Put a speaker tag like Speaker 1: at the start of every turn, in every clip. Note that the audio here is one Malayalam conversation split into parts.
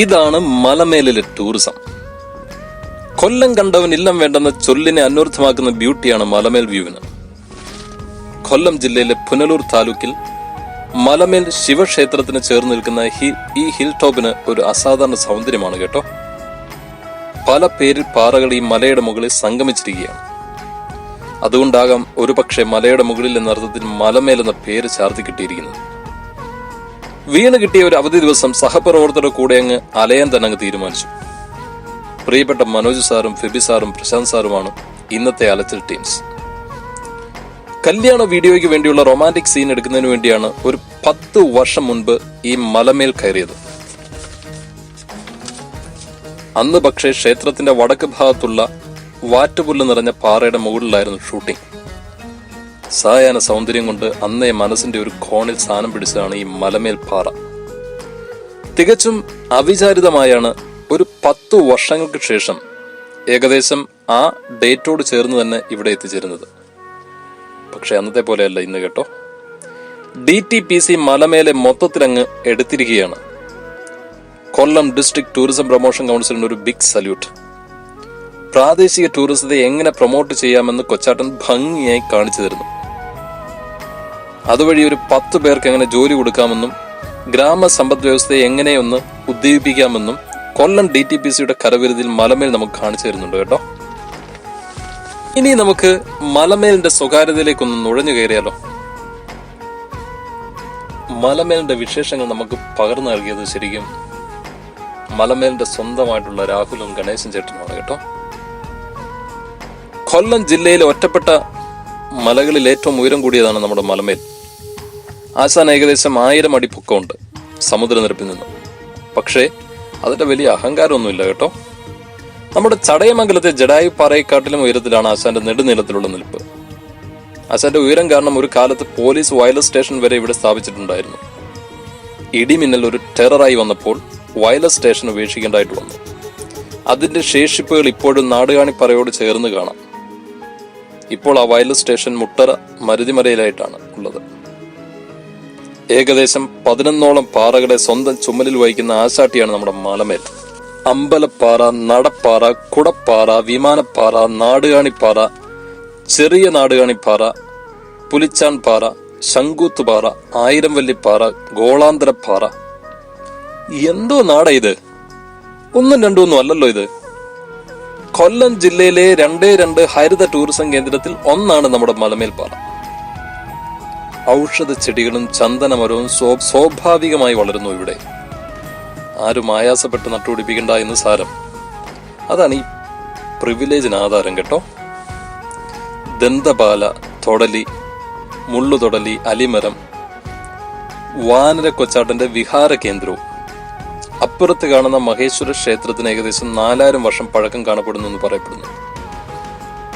Speaker 1: ഇതാണ് മലമേലിലെ ടൂറിസം. കൊല്ലം കണ്ടവൻ ഇല്ലം വേണ്ടെന്ന ചൊല്ലിനെ അന്വർത്ഥമാക്കുന്ന ബ്യൂട്ടിയാണ് മലമേൽ വ്യൂവിന്. കൊല്ലം ജില്ലയിലെ പുനലൂർ താലൂക്കിൽ മലമേൽ ശിവക്ഷേത്രത്തിന് ചേർന്ന് നിൽക്കുന്ന ഈ ഹിൽ ടോപ്പിന് ഒരു അസാധാരണ സൗന്ദര്യമാണ് കേട്ടോ. പല പേരിൽ പാറകൾ ഈ മലയുടെ മുകളിൽ സംഗമിച്ചിരിക്കുകയാണ്. അതുകൊണ്ടാകാം ഒരുപക്ഷെ മലയുടെ മുകളിൽ എന്ന അർത്ഥത്തിൽ മലമേൽ എന്ന പേര് ചാർത്തി കിട്ടിയിരിക്കുന്നത്. വീണ് കിട്ടിയ ഒരു അവധി ദിവസം സഹപ്രവർത്തകരുടെ കൂടെ അങ്ങ് അലയാൻ തന്നെ അങ്ങ് തീരുമാനിച്ചു. പ്രിയപ്പെട്ട മനോജ് സാറും ഫെബി സാറും പ്രശാന്ത് സാറുമാണ് ഇന്നത്തെ അലച്ചൽ ടീംസ്. കല്യാണ വീഡിയോയ്ക്ക് വേണ്ടിയുള്ള റൊമാന്റിക് സീൻ എടുക്കുന്നതിന് വേണ്ടിയാണ് ഒരു പത്ത് വർഷം മുൻപ് ഈ മലമേൽ കയറിയത്. അന്ന് പക്ഷേ ക്ഷേത്രത്തിന്റെ വടക്ക് ഭാഗത്തുള്ള വാറ്റുപുല്ല് നിറഞ്ഞ പാറയുടെ മുകളിലായിരുന്നു ഷൂട്ടിംഗ്. സായാഹ്ന സൗന്ദര്യം കൊണ്ട് അന്നേ മനസ്സിന്റെ ഒരു കോണിൽ സ്ഥാനം പിടിച്ചതാണ് ഈ മലമേൽ പാറ. തികച്ചും അവിചാരിതമായാണ് ഒരു പത്തു വർഷങ്ങൾക്ക് ശേഷം ഏകദേശം ആ ഡേറ്റോട് ചേർന്ന് തന്നെ ഇവിടെ എത്തിച്ചേരുന്നത്. പക്ഷെ അന്നത്തെ പോലെയല്ല ഇന്ന് കേട്ടോ. ഡി ടി പി സി മലമേലെ മൊത്തത്തിലങ്ങ് എടുത്തിരിക്കുകയാണ്. കൊല്ലം ഡിസ്ട്രിക്ട് ടൂറിസം പ്രൊമോഷൻ കൗൺസിലിന് ഒരു ബിഗ് സല്യൂട്ട്. പ്രാദേശിക ടൂറിസത്തെ എങ്ങനെ പ്രൊമോട്ട് ചെയ്യാമെന്ന് കൊച്ചാട്ടൻ ഭംഗിയായി കാണിച്ചു തരുന്നു. അതുവഴി ഒരു പത്ത് പേർക്ക് എങ്ങനെ ജോലി കൊടുക്കാമെന്നും ഗ്രാമ സമ്പദ് വ്യവസ്ഥയെ എങ്ങനെയൊന്ന് ഉദ്ദീപിക്കാമെന്നും കൊല്ലം ഡി ടി പി സിയുടെ കരവിരുതിൽ മലമേൽ നമുക്ക് കാണിച്ചു തരുന്നുണ്ട് കേട്ടോ. ഇനി നമുക്ക് മലമേലിന്റെ സ്വകാര്യതയിലേക്കൊന്ന് നുഴഞ്ഞു കയറിയാലോ? മലമേലിന്റെ വിശേഷങ്ങൾ നമുക്ക് പകർന്നു നൽകിയത് ശരിക്കും മലമേലിന്റെ സ്വന്തമായിട്ടുള്ള രാഹുലും ഗണേശൻ ചേട്ടനുമാണ് കേട്ടോ. കൊല്ലം ജില്ലയിലെ ഒറ്റപ്പെട്ട മലകളിൽ ഏറ്റവും ഉയരം കൂടിയതാണ് നമ്മുടെ മലമേൽ. ആശാൻ ഏകദേശം ആയിരം അടി പൊക്കമുണ്ട് സമുദ്രനിരപ്പിൽ നിന്ന്. പക്ഷേ അതിന്റെ വലിയ അഹങ്കാരമൊന്നുമില്ല കേട്ടോ. നമ്മുടെ ചടയമംഗലത്തെ ജഡായു പാറയെക്കാട്ടിലും ഉയരത്തിലാണ് ആശാന്റെ നെടുനീളത്തിലുള്ള നിൽപ്പ്. ആശാന്റെ ഉയരം കാരണം ഒരു കാലത്ത് പോലീസ് വയലസ് സ്റ്റേഷൻ വരെ ഇവിടെ സ്ഥാപിച്ചിട്ടുണ്ടായിരുന്നു. ഇടിമിന്നൽ ഒരു ടെററായി വന്നപ്പോൾ വയലസ് സ്റ്റേഷൻ ഉപേക്ഷിക്കേണ്ടതായിട്ട് വന്നു. അതിന്റെ ശേഷിപ്പുകൾ ഇപ്പോഴും നാടുകാണിപ്പറയോട് ചേർന്ന് കാണാം. ഇപ്പോൾ ആ വയലസ് സ്റ്റേഷൻ മുട്ടറ മരുതിമലയിലായിട്ടാണ് ഉള്ളത്. ഏകദേശം പതിനൊന്നോളം പാറകളെ സ്വന്തം ചുമലിൽ വഹിക്കുന്ന ആശാട്ടിയാണ് നമ്മുടെ മലമേൽ അമ്പലപ്പാറ നടപ്പാറ കുടപ്പാറ വിമാനപ്പാറ നാടുകാണിപ്പാറ ചെറിയ നാടുകാണിപ്പാറ പുലിച്ചാൻ പാറ ശങ്കൂത്തുപാറ ആയിരം വല്ലിപ്പാറ ഗോളാന്തരപ്പാറ. എന്തോ നാടാ ഇത്? ഒന്നും രണ്ടും ഒന്നും അല്ലല്ലോ ഇത്. കൊല്ലം ജില്ലയിലെ രണ്ടേ രണ്ട് ഹരിത ടൂറിസം കേന്ദ്രത്തിൽ ഒന്നാണ് നമ്മുടെ മലമേൽപ്പാറ. ഔഷധ ചെടികളും ചന്ദനമരവും സ്വ- സ്വാഭാവികമായി വളരുന്നു ഇവിടെ. ആരും ആയാസപ്പെട്ട് നട്ടുപിടിപ്പിക്കണ്ട എന്ന് സാരം. അതാണ് ഈ പ്രിവിലേജിന് ആധാരം കേട്ടോ. ദന്തപാല തൊടലി മുള്ളുതൊടലി അലിമരം വാനര കൊച്ചാട്ടന്റെ വിഹാര കേന്ദ്രവും അപ്പുറത്ത് കാണുന്ന മഹേശ്വര ക്ഷേത്രത്തിന് ഏകദേശം നാലായിരം വർഷം പഴക്കം കാണപ്പെടുന്നു എന്ന് പറയപ്പെടുന്നു.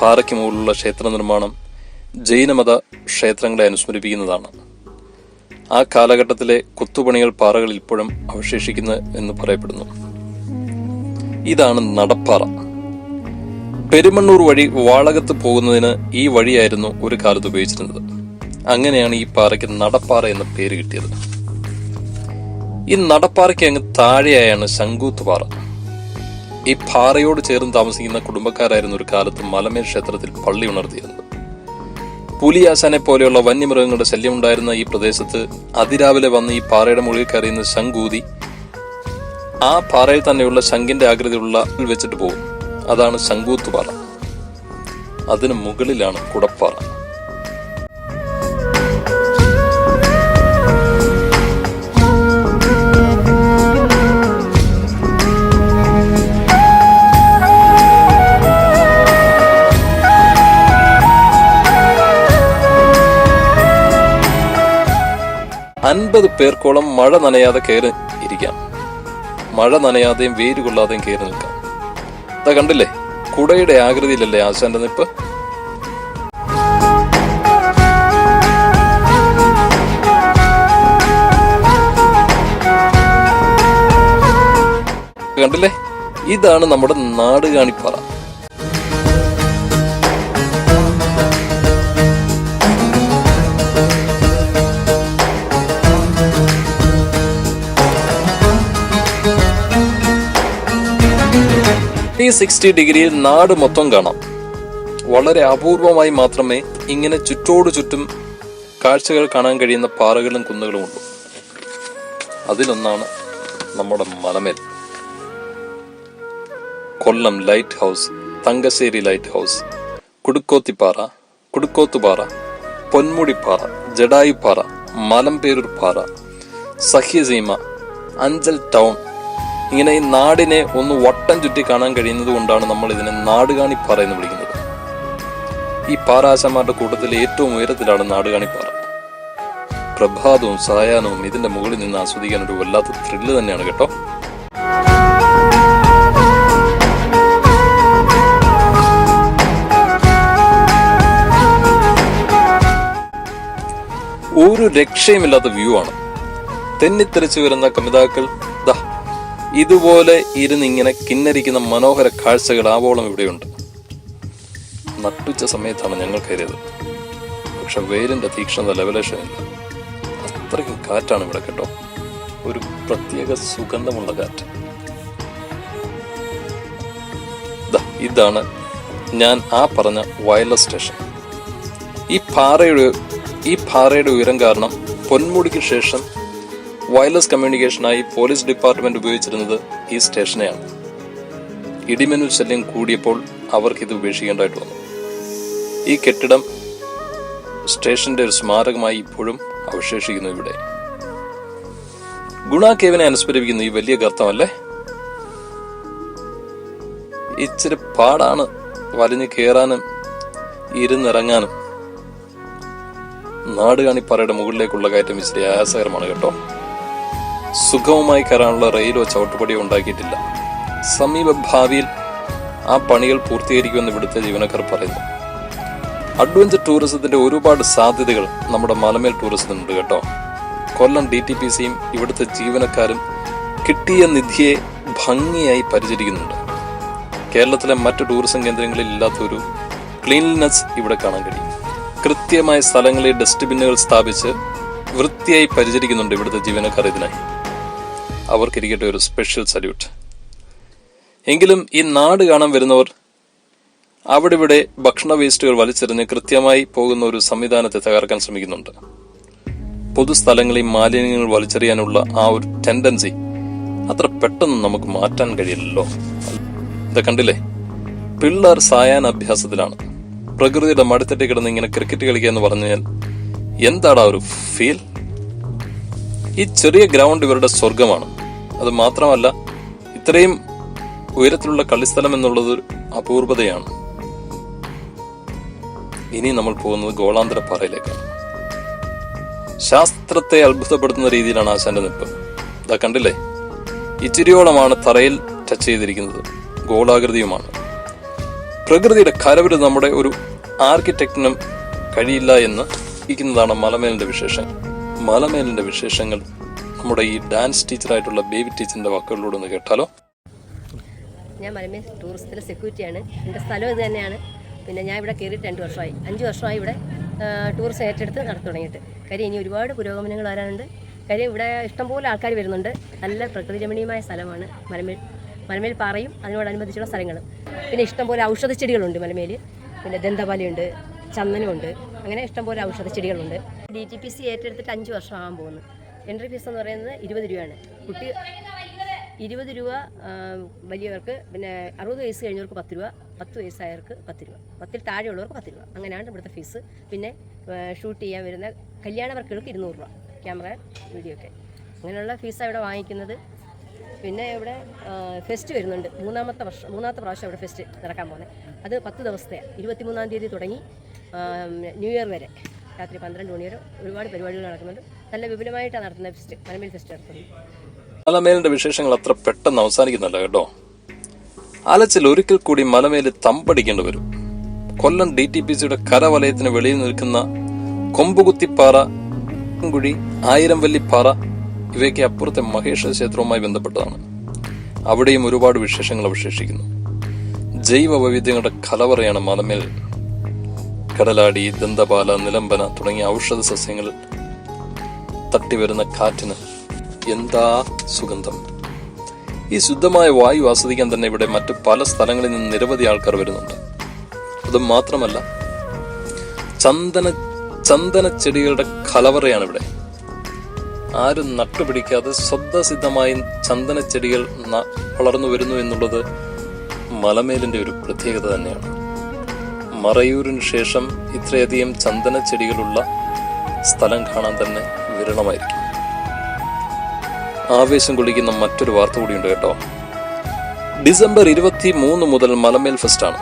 Speaker 1: പാറയ്ക്ക് മുകളിലുള്ള ക്ഷേത്ര നിർമ്മാണം ജൈനമത ക്ഷേത്രങ്ങളെ അനുസ്മരിപ്പിക്കുന്നതാണ്. ആ കാലഘട്ടത്തിലെ കുത്തുപണികൾ പാറകളിൽ ഇപ്പോഴും അവശേഷിക്കുന്നു എന്ന് പറയപ്പെടുന്നു. ഇതാണ് നടപ്പാറ. പെരുമണ്ണൂർ വഴി വാളകത്ത് പോകുന്നതിന് ഈ വഴിയായിരുന്നു ഒരു കാലത്ത് ഉപയോഗിച്ചിരുന്നത്. അങ്ങനെയാണ് ഈ പാറയ്ക്ക് നടപ്പാറ എന്ന പേര് കിട്ടിയത്. ഈ നടപ്പാറയ്ക്ക് അങ്ങ് താഴെയായാണ് ശങ്കൂത്ത് പാറ. ഈ പാറയോട് ചേർന്ന് താമസിക്കുന്ന കുടുംബക്കാരായിരുന്നു ഒരു കാലത്ത് മലമേൽ ക്ഷേത്രത്തിൽ പള്ളി ഉണർത്തിയിരുന്നത്. പുലിയാശാനെ പോലെയുള്ള വന്യമൃഗങ്ങളുടെ ശല്യം ഉണ്ടായിരുന്ന ഈ പ്രദേശത്ത് അതിരാവിലെ വന്ന് ഈ പാറയുടെ മുകളിൽ കയറിയുന്ന ശംഖൂതി ആ പാറയിൽ തന്നെയുള്ള ശംഖിന്റെ ആകൃതിയുള്ള വെച്ചിട്ട് പോകും. അതാണ് ശംഖൂത്ത് പാറ അതിന് മുകളിലാണ് കുടപ്പാറ. അൻപത് പേർക്കോളം മഴ നനയാതെ കയറി ഇരിക്കാം. മഴ നനയാതെയും വെയിൽ കൊള്ളാതെയും കയറി നിൽക്കാം. അതാ കണ്ടില്ലേ? കുടയുടെ ആകൃതിയിലല്ലേ ആശാന്റെ നിപ്പ്? കണ്ടില്ലേ? ഇതാണ് നമ്മുടെ നാട് നാടുകാണിപ്പാറ. സിക്സ്റ്റി ഡിഗ്രിയിൽ നാട് മൊത്തം കാണാം. വളരെ അപൂർവമായി മാത്രമേ ഇങ്ങനെ ചുറ്റോടു ചുറ്റും കാഴ്ചകൾ കാണാൻ കഴിയുന്ന പാറകളും കുന്നുകളും ഉള്ളൂ. അതിലൊന്നാണ് നമ്മുടെ Malamel Kollam lighthouse Thangassery lighthouse Kudukkothippara Kudukkothupara Ponmudippara Jatayuppara Malamperoor പാറ സഹ്യസീമ അഞ്ചൽ ടൗൺ ഇങ്ങനെ ഈ നാടിനെ ഒന്ന് വട്ടം ചുറ്റി കാണാൻ കഴിയുന്നത് കൊണ്ടാണ് നമ്മൾ ഇതിനെ നാടുകാണിപ്പാറ എന്ന് വിളിക്കുന്നത്. ഈ പാറാശന്മാരുടെ കൂട്ടത്തിൽ ഏറ്റവും ഉയരത്തിലാണ് നാടുകാണിപ്പാറ പ്രഭാതവും സായാഹ്നവും ഇതിന്റെ മുകളിൽ നിന്ന് ആസ്വദിക്കാൻ ഒരു വല്ലാത്ത ത്രില്ല് തന്നെയാണ് കേട്ടോ. ഒരു രക്ഷയുമില്ലാത്ത വ്യൂ ആണ്. തെന്നിത്തെറിച്ചു വരുന്ന കമിതാക്കൾ ഇതുപോലെ ഇരുന്നിങ്ങനെ കിന്നരിക്കുന്ന മനോഹര കാഴ്ചകൾ ആവോളം ഇവിടെയുണ്ട്. നട്ടുച്ച സമയത്താണ് ഞങ്ങൾ കയറിയത്. പക്ഷെ വെയിലിന്റെ തീക്ഷ്ണത ലെവലേഷനില്ല. അത്രയ്ക്കും കാറ്റാണ് ഇവിടെ കേട്ടോ. ഒരു പ്രത്യേക സുഗന്ധമുള്ള കാറ്റ്. ഇതാണ് ഞാൻ ആ പറഞ്ഞ വയർലെസ് സ്റ്റേഷൻ. ഈ പാറയുടെ ഈ പാറയുടെ ഉയരം കാരണം പൊന്മുടിക്ക് ശേഷം വയർലെസ് കമ്മ്യൂണിക്കേഷനായി പോലീസ് ഡിപ്പാർട്ട്മെന്റ് ഉപയോഗിച്ചിരുന്നത് ഈ സ്റ്റേഷനെയാണ്. ഇടിമിന്നൽ ശല്യം കൂടിയപ്പോൾ അവർക്ക് ഇത് ഉപേക്ഷിക്കേണ്ടതായിട്ട് വന്നു. ഈ കെട്ടിടം സ്റ്റേഷന്റെ ഒരു സ്മാരകമായി ഇപ്പോഴും അവശേഷിക്കുന്നു ഇവിടെ. ഗുണ കേവിനെ അനുസ്മരിപ്പിക്കുന്ന ഈ വലിയ ഗർത്തമല്ലേ? ഇച്ചിരി പാടാണ് വലിഞ്ഞു കയറാനും ഇരുന്നിറങ്ങാനും. നാടുകാണിപ്പാറയുടെ മുകളിലേക്കുള്ള കയറ്റം ഇച്ചിരി ആയാസകരമാണ് കേട്ടോ. സുഗമമായി കയറാനുള്ള റെയിലോ ചവിട്ടുപടിയോ ഉണ്ടാക്കിയിട്ടില്ല. സമീപ ഭാവിയിൽ ആ പണികൾ പൂർത്തീകരിക്കുമെന്ന് ഇവിടുത്തെ ജീവനക്കാർ പറയുന്നു. അഡ്വഞ്ചർ ടൂറിസത്തിന്റെ ഒരുപാട് സാധ്യതകൾ നമ്മുടെ മലമേൽ ടൂറിസത്തിനുണ്ട് കേട്ടോ. കൊല്ലം ഡി ടി പി സിയും ഇവിടുത്തെ ജീവനക്കാരും കിട്ടിയ നിധിയെ ഭംഗിയായി പരിചരിക്കുന്നുണ്ട്. കേരളത്തിലെ മറ്റ് ടൂറിസം കേന്ദ്രങ്ങളിൽ ഇല്ലാത്തൊരു ക്ലീൻലിനെസ് ഇവിടെ കാണാൻ കഴിയും. കൃത്യമായ സ്ഥലങ്ങളിൽ ഡസ്റ്റ്ബിന്നുകൾ സ്ഥാപിച്ച് വൃത്തിയായി പരിചരിക്കുന്നുണ്ട് ഇവിടുത്തെ ജീവനക്കാർ ഇതിനായി. അവർക്കിരിക്കട്ടെ ഒരു സ്പെഷ്യൽ സല്യൂട്ട് എങ്കിലും ഈ നാട് കാണാൻ വരുന്നവർ അവിടെ ഇവിടെ ഭക്ഷണ വേസ്റ്റുകൾ വലിച്ചെറിഞ്ഞ് കൃത്യമായി പോകുന്ന ഒരു സംവിധാനത്തെ തകർക്കാൻ ശ്രമിക്കുന്നുണ്ട്. പൊതുസ്ഥലങ്ങളിൽ മാലിന്യങ്ങൾ വലിച്ചെറിയാനുള്ള ആ ഒരു ടെൻഡൻസി അത്ര പെട്ടെന്ന് നമുക്ക് മാറ്റാൻ കഴിയില്ലല്ലോ. ഇത് കണ്ടില്ലേ? പിള്ളേർ സായാൻ അഭ്യാസത്തിലാണ്. പ്രകൃതിയുടെ മടുത്തട്ടി കിടന്ന് ഇങ്ങനെ ക്രിക്കറ്റ് കളിക്കുക എന്ന് പറഞ്ഞാൽ എന്താടാ ഒരു ഫീൽ ഈ ചെറിയ ഗ്രൗണ്ട് ഇവരുടെ സ്വർഗമാണ് അത് മാത്രമല്ല ഇത്രയും ഉയരത്തിലുള്ള കളിസ്ഥലം എന്നുള്ളത് അപൂർവതയാണ്. ഇനി നമ്മൾ പോകുന്നത് ഗോളാന്തര പാറയിലേക്കാണ് ശാസ്ത്രത്തെ അത്ഭുതപ്പെടുത്തുന്ന രീതിയിലാണ് ആശാന്റെ നിപ്പ്. ഇതാ കണ്ടില്ലേ? ഇച്ചിരിയോളമാണ് തറയിൽ ടച്ച് ചെയ്തിരിക്കുന്നത്. ഗോളാകൃതിയുമാണ്. പ്രകൃതിയുടെ കരവിൽ നമ്മുടെ ഒരു ആർക്കിടെക്റ്റിനും കഴിയില്ല എന്ന് ഇരിക്കുന്നതാണ് മലമേലിന്റെ വിശേഷം മലമേലിന്റെ വിശേഷങ്ങൾ നമ്മുടെ ഈ ഡാൻസ് ടീച്ചറായിട്ടുള്ള ബേബി ടീച്ചറിന്റെ വാക്കുകളിലൂടെ ഒന്ന് കേട്ടാലോ?
Speaker 2: ഞാൻ മലമേ ടൂറിസത്തിലെ സെക്യൂരിറ്റിയാണ്. എന്റെ സ്ഥലം ഇത് തന്നെയാണ്. പിന്നെ ഞാൻ ഇവിടെ കയറിയിട്ട് രണ്ട് വർഷമായി. അഞ്ച് വർഷമായി ഇവിടെ ടൂറിസം ഏറ്റെടുത്ത് നടത്തി തുടങ്ങിയിട്ട്. കാര്യം ഇനി ഒരുപാട് പുരോഗമനങ്ങൾ വരാനുണ്ട്. കാര്യം ഇവിടെ ഇഷ്ടംപോലെ ആൾക്കാർ വരുന്നുണ്ട്. നല്ല പ്രകൃതി രമണീയമായ സ്ഥലമാണ് മലമേൽ മലമേൽ പാറയും അതിനോടനുബന്ധിച്ചുള്ള സ്ഥലങ്ങളും. പിന്നെ ഇഷ്ടംപോലെ ഔഷധ ചെടികളുണ്ട് മലമേൽ പിന്നെ ദന്തപാലയുണ്ട് ചന്ദനമുണ്ട്. അങ്ങനെ ഇഷ്ടംപോലെ ഔഷധ ചെടികളുണ്ട്. ഡി ടി പി സി ഏറ്റെടുത്തിട്ട് അഞ്ച് വർഷമാകാൻ പോകുന്നു. എൻട്രി ഫീസ് എന്ന് പറയുന്നത് ഇരുപത് രൂപയാണ്. കുട്ടി ഇരുപത് രൂപ വലിയവർക്ക് പിന്നെ അറുപത് വയസ്സ് കഴിഞ്ഞവർക്ക് പത്ത് രൂപ പത്ത് വയസ്സായവർക്ക് പത്ത് രൂപ. പത്തിൽ താഴെയുള്ളവർക്ക് പത്ത് രൂപ. അങ്ങനെയാണ് ഇവിടുത്തെ ഫീസ് പിന്നെ ഷൂട്ട് ചെയ്യാൻ വരുന്ന കല്യാണ വർക്കുകൾക്ക് ഇരുന്നൂറ് രൂപ. ക്യാമറ വീഡിയോ ഒക്കെ. അങ്ങനെയുള്ള ഫീസാണ് ഇവിടെ വാങ്ങിക്കുന്നത്. പിന്നെ ഇവിടെ ഫെസ്റ്റ് വരുന്നുണ്ട്. മൂന്നാമത്തെ വർഷം മൂന്നാമത്തെ പ്രാവശ്യം ഇവിടെ ഫെസ്റ്റ് നടക്കാൻ പോകുന്നത് അത് പത്ത് ദിവസത്തെ ഇരുപത്തിമൂന്നാം തീയതി തുടങ്ങി ന്യൂ ഇയർ വരെ. രാത്രി പന്ത്രണ്ട് മണി വരെ ഒരുപാട് പരിപാടികൾ നടക്കുന്നുണ്ട്. നല്ല വിപുലമായിട്ടാണ് നടത്തുന്നത് ഫെസ്റ്റ് മലമേൽ
Speaker 1: മലമേലിന്റെ വിശേഷങ്ങൾ അത്ര പെട്ടെന്ന് അവസാനിക്കുന്നില്ല കേട്ടോ. അലച്ചിൽ ഒരിക്കൽ കൂടി മലമേൽ തമ്പടിക്കേണ്ടി വരും. കൊല്ലം ഡി ടി പി സിയുടെ കരവലയത്തിന് വെളിയിൽ നിൽക്കുന്ന കൊമ്പുകുത്തിപ്പാറ കുഴി ആയിരം വല്ലിപ്പാറ ഇവയ്ക്ക് അപ്പുറത്തെ മഹേഷ ക്ഷേത്രവുമായി ബന്ധപ്പെട്ടതാണ്. അവിടെയും ഒരുപാട് വിശേഷങ്ങൾ അവശേഷിക്കുന്നു. ജൈവ വൈവിധ്യങ്ങളുടെ കലവറയാണ് മലമേൽ കടലാടി ദന്തപാല നിലമ്പന തുടങ്ങിയ ഔഷധ സസ്യങ്ങൾ തട്ടിവരുന്ന കാറ്റിന് എന്താ സുഗന്ധം? ഈ ശുദ്ധമായ വായു ആസ്വദിക്കാൻ തന്നെ ഇവിടെ മറ്റു പല സ്ഥലങ്ങളിൽ നിന്ന് നിരവധി ആൾക്കാർ വരുന്നുണ്ട്. അത് മാത്രമല്ല ചന്ദന ചന്ദന ചെടികളുടെ കലവറയാണ് ഇവിടെ. ആരും നട്ടുപിടിക്കാതെ സ്വതസിദ്ധമായി ചന്ദന ചെടികൾ വളർന്നു വരുന്നു എന്നുള്ളത് മലമേലിന്റെ ഒരു പ്രത്യേകത തന്നെയാണ്. മറയൂരിന് ശേഷം ഇത്രയധികം ചന്ദന ചെടികളുള്ള സ്ഥലം കാണാൻ തന്നെ വിരളമായിരിക്കും. ആവേശം കൊള്ളിക്കുന്ന മറ്റൊരു വാർത്ത കൂടിയുണ്ട് കേട്ടോ. ഡിസംബർ ഇരുപത്തി മൂന്ന് മുതൽ മലമേൽ ഫെസ്റ്റാണ്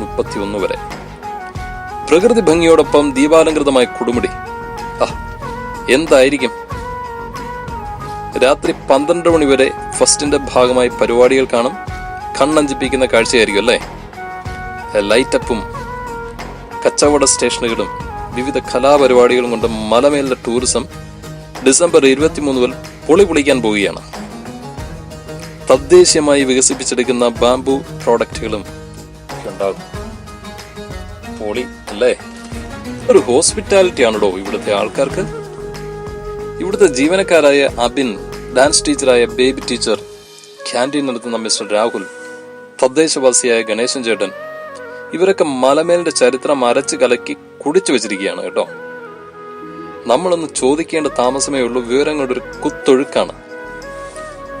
Speaker 1: മുപ്പത്തി ഒന്ന് വരെ. പ്രകൃതി ഭംഗിയോടൊപ്പം ദീപാലങ്കൃതമായ കുടുമുടി. എന്തായിരിക്കും? രാത്രി പന്ത്രണ്ട് മണി വരെ ഫസ്റ്റിന്റെ ഭാഗമായി പരിപാടികൾ കാണും കണ്ണഞ്ചിപ്പിക്കുന്ന കാഴ്ചയായിരിക്കും അല്ലേ? ലൈറ്റപ്പും കച്ചവട സ്റ്റേഷനുകളും വിവിധ കലാപരിപാടികളും കൊണ്ട് മലമേലിന്റെ ടൂറിസം ഡിസംബർ ഇരുപത്തിമൂന്ന് മുതൽ പൊളി പൊളിക്കാൻ പോവുകയാണ്. തദ്ദേശീയമായി വികസിപ്പിച്ചെടുക്കുന്ന ബാംബു പ്രോഡക്റ്റുകളും ഉണ്ടാകും പൊളി അല്ലേ? ഒരു ഹോസ്പിറ്റാലിറ്റി ആണോ ഇവിടുത്തെ ആൾക്കാർക്ക്? ഇവിടുത്തെ ജീവനക്കാരായ അബിൻ ഡാൻസ് ടീച്ചറായ ബേബി ടീച്ചർ ക്യാന്റീൻ നടത്തുന്ന മിസ്റ്റർ രാഹുൽ തദ്ദേശവാസിയായ ഗണേശൻ ചേട്ടൻ ഇവരൊക്കെ മലമേലിന്റെ ചരിത്രം അരച്ച് കലക്കി കുടിച്ചു വെച്ചിരിക്കുകയാണ് കേട്ടോ. നമ്മളൊന്ന് ചോദിക്കേണ്ട താമസമേ ഉള്ളൂ. വിവരങ്ങളുടെ ഒരു കുത്തൊഴുക്കാണ്.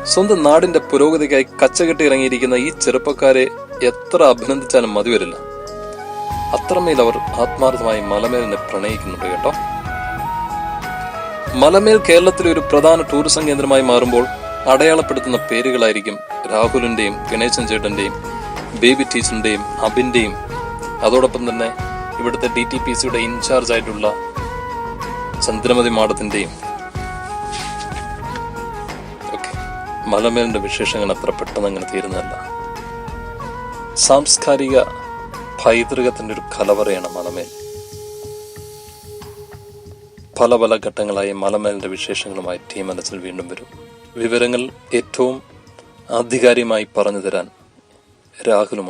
Speaker 1: സ്വന്തം നാടിന്റെ പുരോഗതിക്കായി കച്ചകെട്ടി ഇറങ്ങിയിരിക്കുന്ന ഈ ചെറുപ്പക്കാരെ എത്ര അഭിനന്ദിച്ചാലും മതി വരില്ല. അത്രമേൽ അവർ ആത്മാർത്ഥമായി മലമേലിനെ പ്രണയിക്കുന്നുണ്ട് കേട്ടോ. മലമേൽ കേരളത്തിലെ ഒരു പ്രധാന ടൂറിസം കേന്ദ്രമായി മാറുമ്പോൾ അടയാളപ്പെടുത്തുന്ന പേരുകളായിരിക്കും രാഹുലിന്റെയും ഗണേശൻ ചേട്ടന്റെയും ബേബി ടീച്ചറിന്റെയും അബിന്റെയും. അതോടൊപ്പം തന്നെ ഇവിടുത്തെ ഡി ടി പി സിയുടെ ഇൻചാർജ് ആയിട്ടുള്ള ചന്ദ്രമതി മാഡത്തിന്റെയും മലമേലിന്റെ വിശേഷങ്ങൾ അത്ര പെട്ടെന്ന് അങ്ങനെ തീരുന്നതല്ല. സാംസ്കാരിക പൈതൃകത്തിന്റെ ഒരു കലവറയാണ് മലമേൽ. പല പല ഘട്ടങ്ങളായി മലമേലിന്റെ വിശേഷങ്ങളുമായി ടീം മനസ്സിൽ വീണ്ടും വരും. വിവരങ്ങൾ ഏറ്റവും ആധികാരികമായി പറഞ്ഞു തരാൻ രാഹുലും